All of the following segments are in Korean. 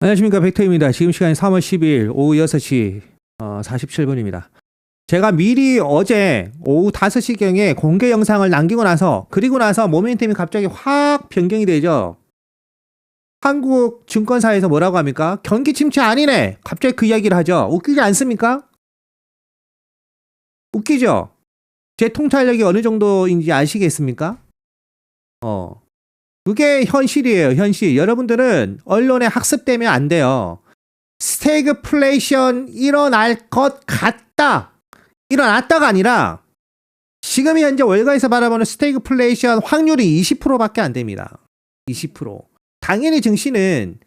안녕하십니까 백터입니다. 지금 시간이 3월 10일 오후 6시 어, 47분입니다. 제가 미리 어제 오후 5시경에 공개 영상을 남기고 나서 그리고 나서 모멘텀이 갑자기 확 변경이 되죠. 한국 증권사에서 뭐라고 합니까? 경기 침체 아니네. 갑자기 그 이야기를 하죠. 웃기지 않습니까? 웃기죠? 제 통찰력이 어느 정도인지 아시겠습니까? 어. 그게 현실이에요, 현실. 여러분들은 언론에 학습되면 안 돼요. 스태그플레이션 일어날 것 같다. 일어났다가 아니라 지금 현재 월가에서 바라보는 스태그플레이션 확률이 20%밖에 안 됩니다. 20%. 당연히 증시는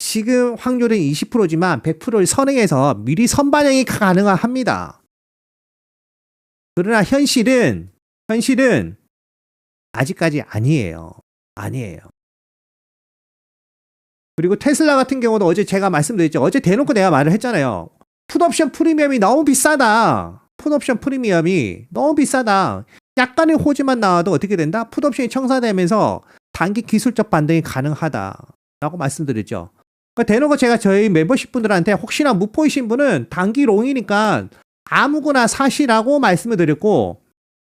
지금 확률은 20%지만 100%를 선행해서 미리 선반영이 가능합니다. 그러나 현실은 현실은 아직까지 아니에요. 아니에요. 그리고 테슬라 같은 경우도 어제 제가 말씀드렸죠. 어제 대놓고 내가 말을 했잖아요. 풋옵션 프리미엄이 너무 비싸다. 풋옵션 프리미엄이 너무 비싸다. 약간의 호지만 나와도 어떻게 된다? 풋옵션이 청산되면서 단기 기술적 반등이 가능하다. 라고 말씀드렸죠. 그러니까 대놓고 제가 저희 멤버십 분들한테 혹시나 무포이신 분은 단기 롱이니까 아무거나 사시라고 말씀을 드렸고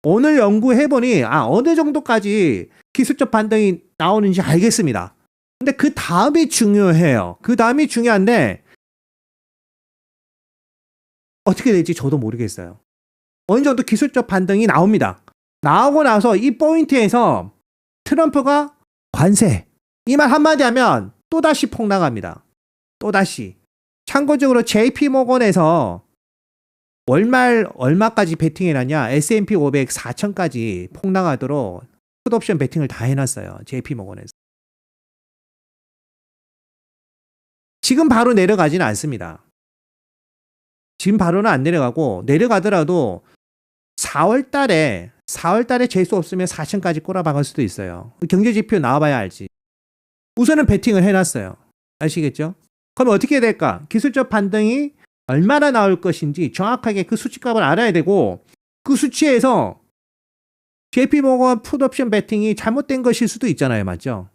오늘 연구해보니 아 어느 정도까지 기술적 반등이 나오는지 알겠습니다. 근데 그 다음이 중요해요. 그 다음이 중요한데 어떻게 될지 저도 모르겠어요. 어느 정도 기술적 반등이 나옵니다. 나오고 나서 이 포인트에서 트럼프가 관세 이 말 한마디 하면 또다시 폭락합니다. 또다시. 참고적으로 JP 모건에서 월말 얼마까지 베팅해놨냐? S&P 500 4천까지 폭락하도록 풋옵션 베팅을 다 해놨어요. JP 모건에서. 지금 바로 내려가지는 않습니다. 지금 바로는 안 내려가고 내려가더라도 4월 달에 4월 달에 재수 없으면 4천까지 꼬라박을 수도 있어요. 경제 지표 나와봐야 알지. 우선은 베팅을 해놨어요. 아시겠죠? 그럼 어떻게 해야 될까? 기술적 반등이 얼마나 나올 것인지 정확하게 그 수치값을 알아야 되고 그 수치에서 JP 모건 풋옵션 베팅이 잘못된 것일 수도 있잖아요. 맞죠?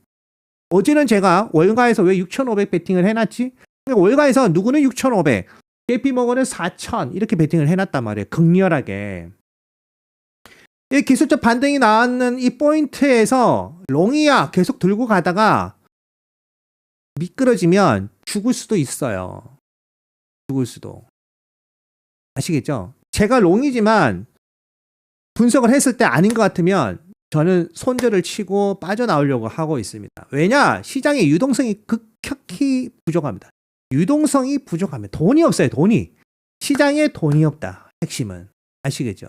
어제는 제가 월가에서 왜 6,500 베팅을 해놨지? 그러니까 월가에서 누구는 6,500, JP 모건은 4,000 이렇게 베팅을 해놨단 말이에요. 극렬하게. 이 기술적 반등이 나왔는 이 포인트에서 롱이야 계속 들고 가다가 미끄러지면 죽을 수도 있어요. 죽을 수도. 아시겠죠? 제가 롱이지만 분석을 했을 때 아닌 것 같으면 저는 손절을 치고 빠져나오려고 하고 있습니다. 왜냐? 시장의 유동성이 극히 부족합니다. 유동성이 부족합니다. 돈이 없어요, 돈이. 시장에 돈이 없다. 핵심은. 아시겠죠?